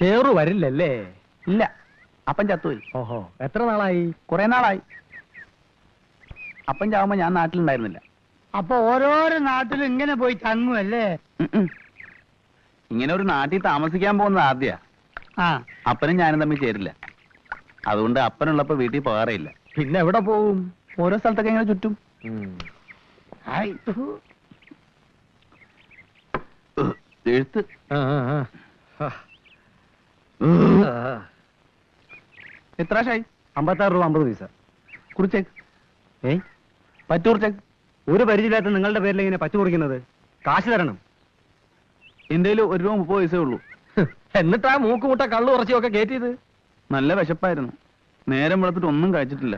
ചേറു വരില്ലല്ലേ? ഇല്ല. അപ്പൻ ചത്തുപോയി. ഓഹോ. എത്ര നാളായി? കുറെ നാളായി. അപ്പൻ ചാവുമ്പോ ഞാൻ നാട്ടിലുണ്ടായിരുന്നില്ല. അപ്പൊ ഓരോരോ നാട്ടിലും ഇങ്ങനെ പോയി തങ്ങുമല്ലേ. ഇങ്ങനെ ഒരു നാട്ടിൽ താമസിക്കാൻ പോകുന്നത് ആദ്യ. ആ. അപ്പനും ഞാനും തമ്മിൽ ചേരില്ല. അതുകൊണ്ട് അപ്പനുള്ളപ്പോ വീട്ടിൽ പോകാറേയില്ല. പിന്നെ എവിടെ പോവും? ഓരോ സ്ഥലത്തൊക്കെ ഇങ്ങനെ ചുറ്റും. എഴുത്ത്. ആ, ആ, ആ. എത്ര ഷായി അമ്പത്താറ് രൂപ അമ്പത് പൈസ. കുറിച്ചേക്ക്. ഏ പറ്റൂർച്ചേക്ക് ഒരു പരിചയമില്ലാത്ത നിങ്ങളുടെ പേരിൽ ഇങ്ങനെ പച്ച കുറിക്കുന്നത്. കാശ് തരണം. എന്റെ കയ്യിൽ ഒരു രൂപ മുപ്പത് പൈസേ ഉള്ളൂ. എന്നിട്ടാ മൂക്കുമുട്ട കള്ളു ഒക്കെ കയറ്റിയത് നല്ല വിശപ്പായിരുന്നു. നേരം വെളുത്തിട്ട് ഒന്നും കഴിച്ചിട്ടില്ല.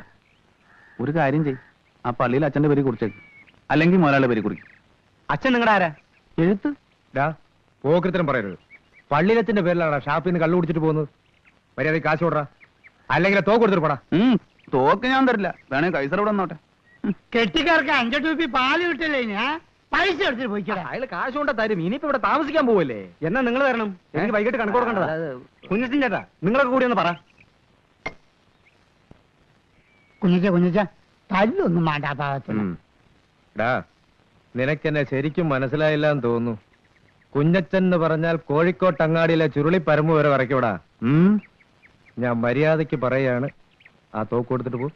ഒരു കാര്യം ചെയ് ആ പള്ളിയിൽ അച്ഛന്റെ പേര് കുറിച്ചേക്ക്. അല്ലെങ്കിൽ മുതലാളിയുടെ പേര് കുറിക്കും. അച്ഛൻ നിങ്ങളുടെ ആരാ? എഴുത്ത്? പോക്കൃത്തരം പറയരുത്. പള്ളിയിലത്തിന്റെ പേരിലാണ് ഷാപ്പിൽ നിന്ന് കള്ളു കുടിച്ചിട്ട് പോകുന്നത്? മര്യാദ കാശ് കൊടുറാ അല്ലെങ്കിൽ തോക്ക് കൊടുത്തിട്ട് പോടാ. തോക്ക് ഞാൻ തരില്ല. വേണേ കൈസർ ഇവിടെ വന്നോട്ടെ. കെട്ടിക്കാർക്ക് അഞ്ചെട്ട് രൂപ പാൽ കിട്ടില്ലേ ഞാൻ പൈസ എടുത്തിട്ട് പോയിക്കടാ. അയാൾ കാശ് കൊണ്ടാ തരും. ഇനിയിപ്പോ ഇവിടെ താമസിക്കാൻ പോവല്ലേ? എന്നാ നിങ്ങൾ തരണം. എനിക്ക് വൈകിട്ട് കണക്ക് കൊടുക്കണ്ടതാ. കുഞ്ഞച്ചൻ ചേട്ടാ നിങ്ങളൊക്കെ കൂടി ഒന്ന് പറ. കുഞ്ഞിച്ച കുഞ്ഞിച്ച തല്ലൊന്നും വേണ്ട ഭാഗത്തിന് നിനക്കെന്നെ ശരിക്കും മനസ്സിലായില്ല എന്ന് തോന്നുന്നു. കുഞ്ഞച്ചൻ എന്ന് പറഞ്ഞാൽ കോഴിക്കോട്ട് അങ്ങാടിയിലെ ചുരുളി പരമ്പ് വരെ വരയ്ക്കൂടാ. ഞാൻ മര്യാദയ്ക്ക് പറയാണ്. ആ തോക്ക് കൊടുത്തിട്ട് പോ.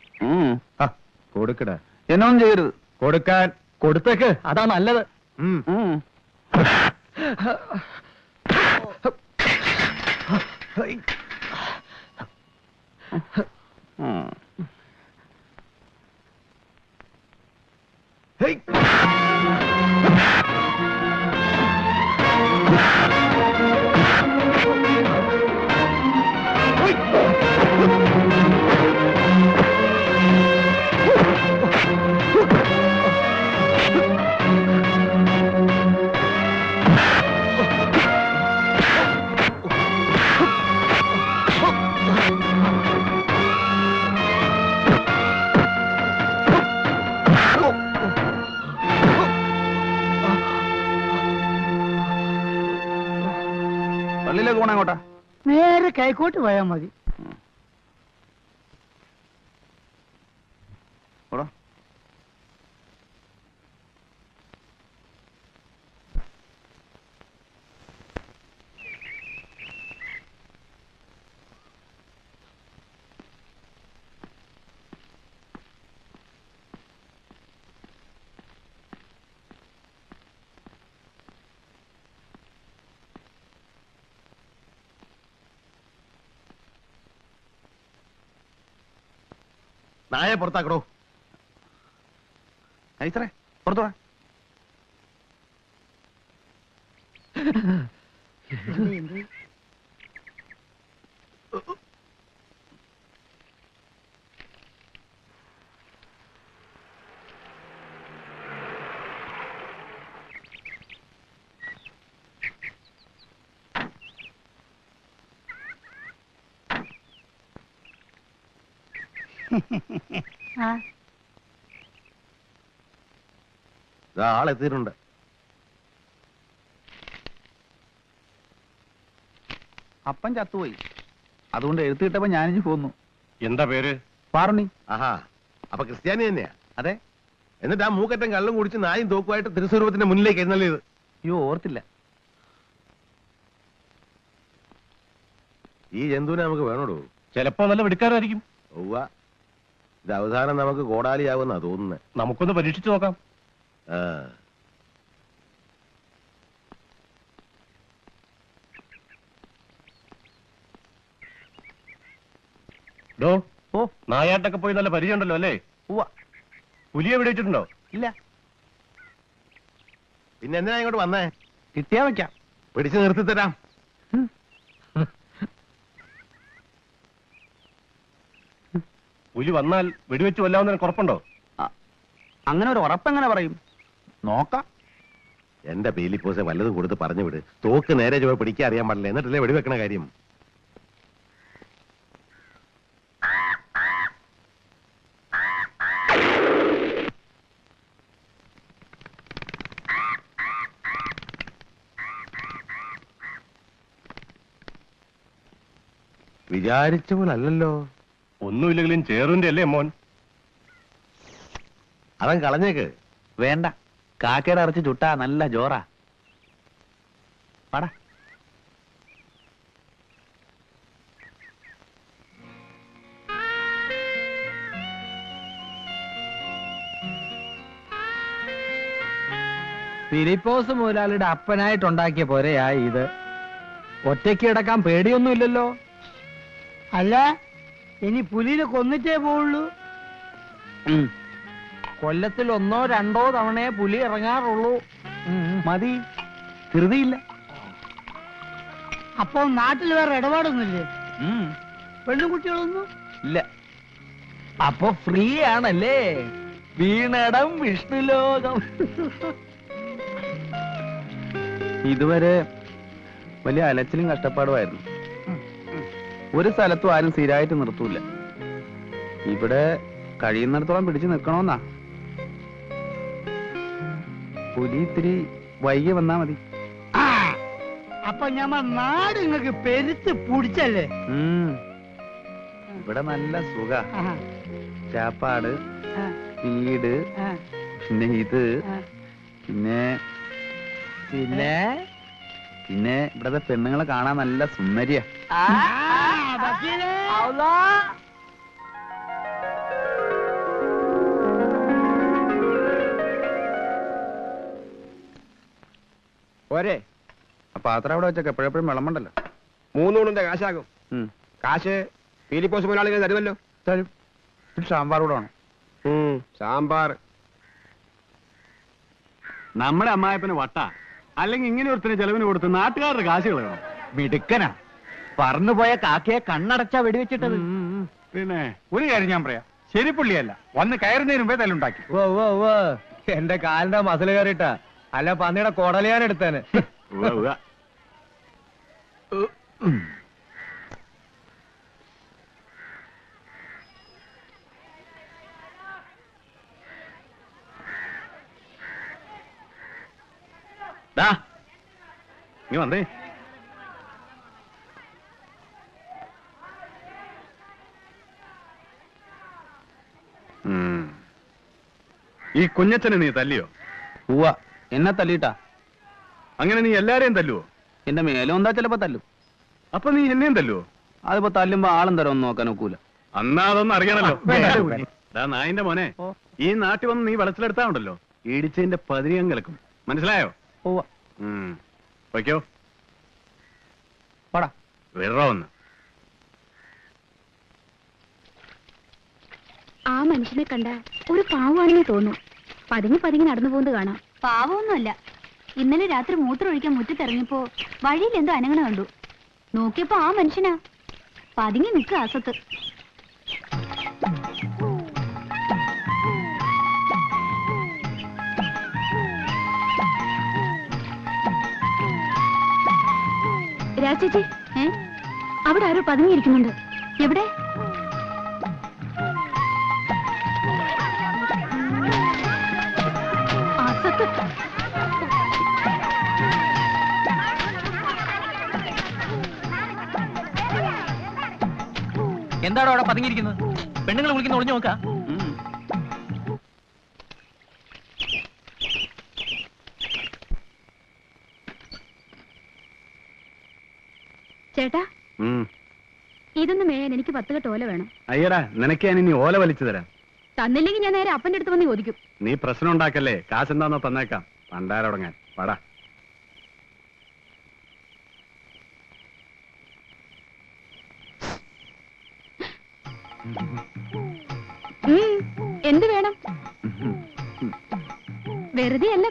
കൊടുക്കടാ. എന്നെ ചെയ്യരുത്. കൊടുക്കാൻ കൊടുത്തേക്ക്. അതാ നല്ലത്. ഉം. ഉം. ഉം. പള്ളിയിലേക്ക് പോണേ അങ്ങോട്ടാ? നേരെ കൈക്കോട്ട് പോയാൽ മതി. നായെ പുറത്താക്കടോ. ഐത്രേ പുറത്തു ആളെത്തിയിട്ടുണ്ട് അപ്പൻ ചത്തുപോയി. അതുകൊണ്ട് എഴുത്ത് കിട്ടപ്പോ ഞാനിഞ്ഞ് പോന്നു. എന്താ പേര്? പാറുണി ആഹാ അപ്പൊ ക്രിസ്ത്യാനി തന്നെയാ? അതെ. എന്നിട്ട് ആ മൂക്കറ്റം കള്ളും കുടിച്ച് നായും തോക്കുമായിട്ട് തിരുസ്വരൂപത്തിന്റെ മുന്നിലേക്ക് എഴുന്നള്ളിയത്. അയ്യോ ഓർത്തില്ല. ഈ ജന്തുവിനെ നമുക്ക് വേണോടോ? ചിലപ്പോ നല്ല വെടിക്കാരായിരിക്കും ഒവ്വ ഇത് അവസാനം നമുക്ക് കോടാലിയാവുന്നാ തോന്നുന്നത് നമുക്കൊന്ന് പരീക്ഷിച്ചു നോക്കാം. ആ. ഡോ ഓ. നായാട്ടൊക്കെ പോയി നല്ല പരിചയമുണ്ടല്ലോ അല്ലേ? ഉവ്വ. പുലിയെ വെടിവെച്ചിട്ടുണ്ടോ ഇല്ല. പിന്നെ എന്തിനാ ഇങ്ങോട്ട് വന്നേ? കിട്ടിയാ വെക്കാം. പിടിച്ചു നിർത്തി തരാം പുലി വന്നാൽ വെടിവെച്ച് കൊല്ലാവുന്നതിന് കുറപ്പുണ്ടോ? അങ്ങനെ ഒരു ഉറപ്പെങ്ങനെ പറയും? നോക്കാം. എന്റെ പേലിപ്പോസെ വല്ലതും കൊടുത്ത് പറഞ്ഞു വിട്. തോക്ക് നേരെ ചുവ പിടിക്കാൻ അറിയാൻ പാടില്ല. എന്നിട്ടല്ലേ വെടിവെക്കണ കാര്യം? വിചാരിച്ച പോലെ അല്ലല്ലോ. ഒന്നുമില്ലെങ്കിലും ചേറിന്റെ അല്ലേ മോൻ? അവൻ കളഞ്ഞേക്ക്. വേണ്ട. കാക്കയുടെ ഇറച്ചി ചുട്ടാ നല്ല ജോറാ. പടാ. ഫിലിപ്പോസ് മുതലാളിയുടെ അപ്പനായിട്ടുണ്ടാക്കിയ പോരെയാ ഇത്. ഒറ്റയ്ക്ക് കിടക്കാൻ പേടിയൊന്നുമില്ലല്ലോ. അല്ല ഇനി പുലിനെ കൊന്നിട്ടേ പോവുള്ളൂ. കൊല്ലത്തിൽ ഒന്നോ രണ്ടോ തവണയെ പുലി ഇറങ്ങാറുള്ളൂ. മതി. ധൃതിയില്ല. അപ്പൊ നാട്ടിൽ വേറെ ഇടപാടൊന്നുമില്ലേ. പെണ്ണുകുട്ടികളൊന്നും? ഇല്ല. അപ്പൊ ഫ്രീ ആണല്ലേ? വീണടം വിഷ്ണുലോകം ഇതുവരെ വലിയ അലച്ചിലും കഷ്ടപ്പാടുമായിരുന്നു. ഒരു സ്ഥലത്തും ആരും സ്ഥിരമായിട്ട് നിർത്തൂല. ഇവിടെ കഴിയുന്നിടത്തോളം പിടിച്ചു നിൽക്കണമെന്നാ പുലി ഇത്തിരി വൈകി വന്നാ മതി. ആ അപ്പൊ ഞമ്മ നാട് നിങ്ങക്ക് പെരുത്ത് പിടിച്ചല്ലേ? ഉം. ഇവിടെ നല്ല സുഖ. ചാപ്പാട് ആ, വീട് ആ, പിന്നെ ഇത് ആ. പിന്നെ പിന്നെ? പിന്നെ ഇവിടത്തെ പെണ്ണുങ്ങളെ കാണാൻ നല്ല സുന്ദരിയാ. ആ. പോരെ. ആ പാത്രം അവിടെ വെച്ചൊക്കെ എപ്പോഴെപ്പോഴും വിളമ്പണ്ടല്ലോ. മൂന്നൂണിന്റെ കാശാകും. കാശ് ഫിലിപ്പോസ് മുതലാളികൾ തരുമല്ലോ. തരും. ഒരു സാമ്പാർ കൂടെ വേണം. സാമ്പാർ. നമ്മുടെ അമ്മായപ്പന് വട്ട. അല്ലെങ്കിൽ ഇങ്ങനെ ഒരുത്തിന് ചെലവിന് കൊടുത്ത് നാട്ടുകാരുടെ കാശ് കളയണം മിടുക്കനാ. പറന്നുപോയ കാക്കയെ കണ്ണടച്ചാ വെടിവെച്ചിട്ടത്. പിന്നെ ഒരു കാര്യം ഞാൻ പറയാം. ശരിപ്പുള്ളിയല്ല വന്ന് കയറുന്നതിന് മുമ്പേ തല്ലുണ്ടാക്കി. ഓ ഓ ഓ എന്റെ കാലിന്റെ മസിൽ കയറിട്ട അല്ല പന്നിയുടെ കൊടലിയാൻ എടുത്തേന്. നീ വന്നേ. ഈ കുഞ്ഞച്ചനെ നീ തല്ലിയോ? ഉവ്വ. എന്നെ തല്ലിട്ടാ അങ്ങനെ നീ എല്ലാരെയും തല്ലുവോ? എന്റെ മേലും എന്താ ചിലപ്പോ തല്ലും. അപ്പൊ നീ എന്നെയും തല്ലുവോ? അതിപ്പോ തല്ലുമ്പോ ആളും തരം ഒന്നും നോക്കാൻ ഒക്കൂല. അന്നാ അതൊന്നും അറിയണല്ലോ. ദാ നായിന്റെ മോനെ ഈ നാട്ടിൽ വന്ന് നീ വെളച്ചിലെടുത്താ ഉണ്ടല്ലോ ഇടിച്ചതിന്റെ പതിരിയം കിളക്കും മനസ്സിലായോ ഓക്കോ. വയ്ക്കോ പടാ. ഒന്ന്. ആ മനുഷ്യനെ കണ്ട ഒരു പാവാണെന്ന് തോന്നും പതുങ്ങി പതുങ്ങി നടന്നു പോകുന്നത് കാണാം. പാവമൊന്നുമല്ല. ഇന്നലെ രാത്രി മൂത്രമൊഴിക്കാൻ മുറ്റത്തിറങ്ങിയപ്പോ വഴിയിൽ എന്തോ അനങ്ങണ കണ്ടു. നോക്കിയപ്പോ ആ മനുഷ്യനാ. പതുങ്ങി നിൽക്കുക അസത്ത് രാജേജി ഏ? അവിടെ ആരോ പതുങ്ങിയിരിക്കുന്നുണ്ട്. എവിടെ? എന്താണോ അവിടെ പതുങ്ങിയിരിക്കുന്നത്? പെണ്ണുങ്ങൾ വിളിക്കുന്ന ഒളിഞ്ഞു നോക്കാം. ചേട്ടാ? ഇതൊന്നും ഇതൊന്ന് മേയാൻ എനിക്ക് പത്ത് കെട്ട് ഓല വേണം. അയ്യടാ നിനക്ക് ഞാൻ ഇനി ഓല വലിച്ചു തരാം. തന്നില്ലെങ്കിൽ ഞാൻ നേരെ അപ്പന്റെ അടുത്ത് വന്ന് ചോദിക്കും. നീ പ്രശ്നം ഉണ്ടാക്കല്ലേ? കാശെന്താന്നോ തന്നേക്കാം. പണ്ടാരടങ്ങാൻ. പടാ.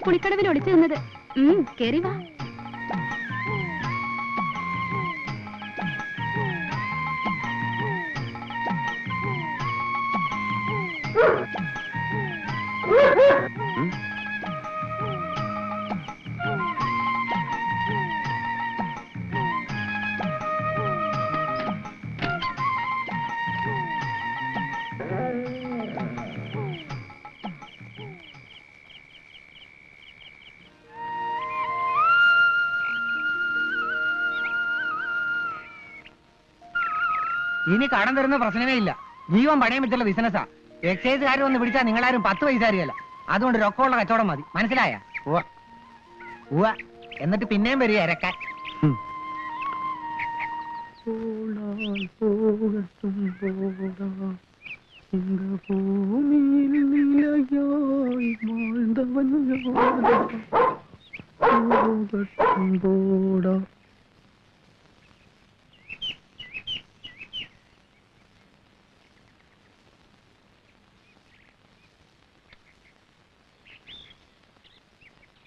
കുളിക്കടവിൽ ഒളിച്ചു നിന്നത് കേറി വാ. ഇനി കടം തരുന്ന പ്രശ്നമേ ഇല്ല. ജീവൻ പണയം വെച്ചുള്ള ബിസിനസ്സാ എക്സൈസുകാർ ഒന്ന് പിടിച്ചാൽ നിങ്ങളാരും പത്ത് പൈസ അറിയല്ല അതുകൊണ്ട് രൊക്കമുള്ള കച്ചവടം മതി. മനസ്സിലായ? എന്നിട്ട് പിന്നെയും വരിക ഇരക്കാൻ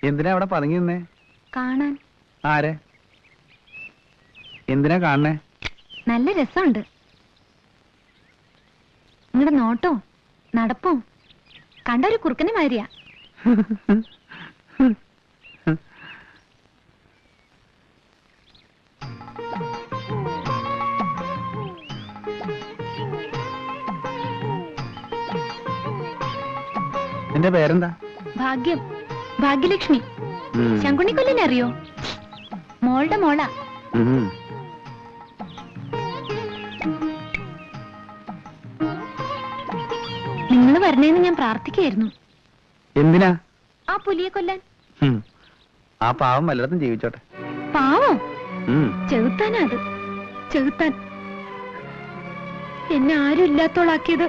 എന്തിനാ അവിടെ പതുങ്ങി നിന്നേ? കാണാൻ. ആരെ? എന്തിനാ കാണണേ? നല്ല രസമുണ്ട്. നിങ്ങളുടെ നോട്ടോ നടപ്പോ. കണ്ട ഒരു കുറുക്കനെ മാതിരിയാ. നിന്റെ പേരെന്താ? ഭാഗ്യം. ഭാഗ്യലക്ഷ്മി. ശങ്കുണി ശങ്കുണ്ണിക്കൊല്ലിനെ അറിയോ മോളുടെ മോളാ. നിങ്ങൾ വരണേന്ന് ഞാൻ പ്രാർത്ഥിക്കായിരുന്നു എന്തിനാ? ആ പുലിയെ കൊല്ലാൻ. ആ പാവം വല്ലയിടത്തും ജീവിച്ചോട്ടെ. പാവം? ചെറുത്താനാ അത്. ചെറുത്താൻ എന്നെ ആരും ഇല്ലാത്തോളാക്കിയത്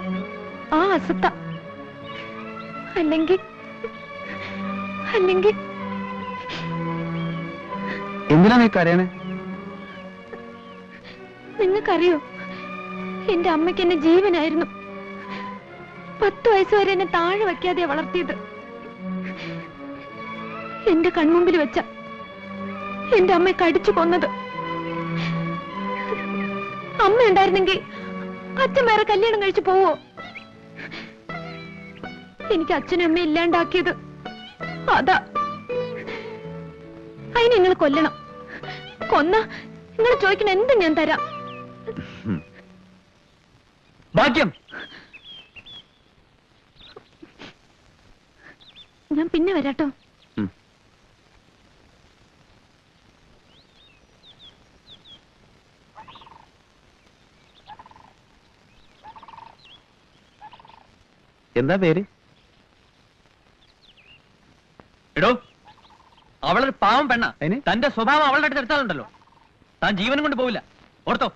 ആ അസത്ത. അല്ലെങ്കിൽ അല്ലെങ്കിൽ എന്തിനാ നീ കരയണേ? നിങ്ങൾക്കറിയോ? എന്റെ അമ്മയ്ക്ക് എന്നെ ജീവനായിരുന്നു. പത്ത് വയസ്സുവരെ എന്നെ താഴെ വയ്ക്കാതെ വളർത്തിയത്. എന്റെ കൺമുമ്പിൽ വെച്ച എന്റെ അമ്മയെ കടിച്ചു കൊന്നത്. അമ്മ ഉണ്ടായിരുന്നെങ്കിൽ അച്ഛൻ വേറെ കല്യാണം കഴിച്ചു പോവോ? എനിക്ക് അച്ഛനും അമ്മയും ഇല്ലാണ്ടാക്കിയത്. അതാ. അതിന് നിങ്ങൾ കൊല്ലണം. കൊന്ന നിങ്ങൾ ചോദിക്കണ എന്തും ഞാൻ തരാം. ഭാഗ്യം. ഞാൻ പിന്നെ വരാട്ടോ. എന്താ പേര്? പാവം പെണ്ണ? തന്റെ സ്വഭാവം അവളുടെ അടുത്ത് എടുത്താലുണ്ടല്ലോ. താൻ ജീവനും കൊണ്ട് പോവില്ല. ഓർത്തോ.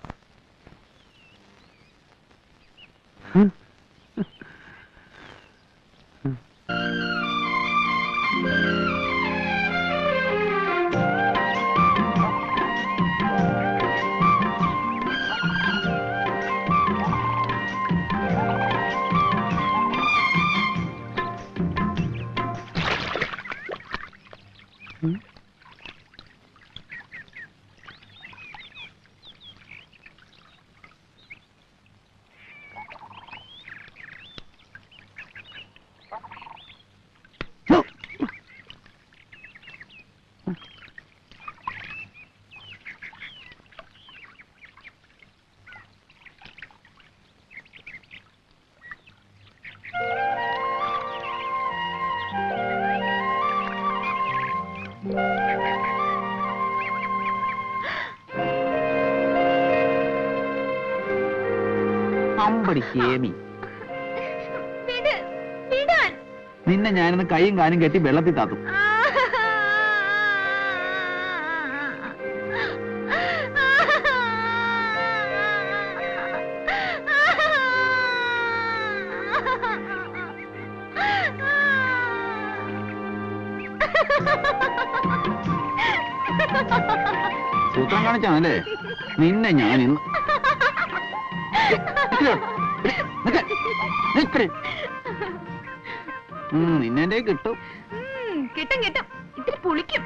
ഹേമി വിട്, നിന്നെ ഞാനിന്ന് കൈയും കാലും കെട്ടി വെള്ളത്തിൽ താത്തും സൂത്രം കാണിച്ചാണല്ലേ നിന്നെ ഞാൻ ഇന്ന്. ഉം, നിന്നെ കിട്ടും. കിട്ടും കിട്ടും. ഇത്തിരി പുളിക്കും.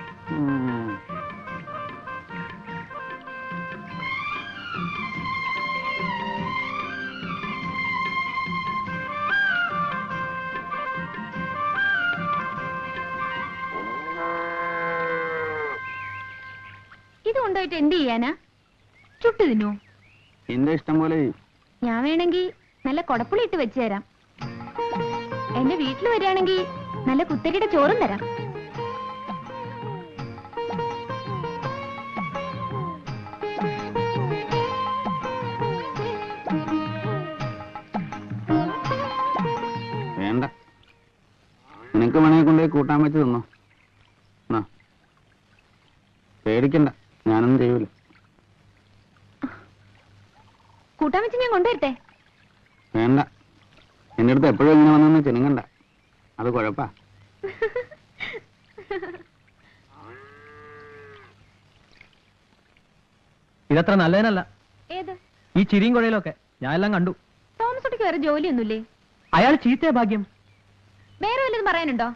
ഇത് കൊണ്ടുപോയിട്ട് എന്ത് ചെയ്യാനാ? ചുട്ടു തിന്നു? എന്റെ ഇഷ്ടം പോലെ? ഞാൻ വേണമെങ്കിൽ നല്ല കൊടപ്പുളി ഇട്ട് വെച്ചു തരാം. എന്റെ വീട്ടിൽ വരികയാണെങ്കിൽ നല്ല കുത്തരിയുടെ ചോറും തരാം. വേണ്ട. നിനക്ക് വേണേ കൊണ്ടുപോയി കൂട്ടാൻ വെച്ച് തന്നോ. ആ പേടിക്കണ്ട. ഞാനൊന്നും ചെയ്യൂല. കൂട്ടാൻ വെച്ച് ഞാൻ കൊണ്ടുവരട്ടെ? വേണ്ട. എന്റെ അടുത്ത് എപ്പോഴും ഇങ്ങനെ വന്നെന്ന് ചെനുങ്ങണ്ട അത് കുഴപ്പാ. ഇതത്ര നല്ലതിനല്ല. ഏത്? ഈ ചിരിയും കുഴയിലൊക്കെ ഞാൻ എല്ലാം കണ്ടു. തോമസ് കുട്ടിക്ക് വേറെ ജോലിയൊന്നുമില്ലേ? അയാൾ ചീത്തയ ഭാഗ്യം. വേറെ വല്ലതും പറയാനുണ്ടോ?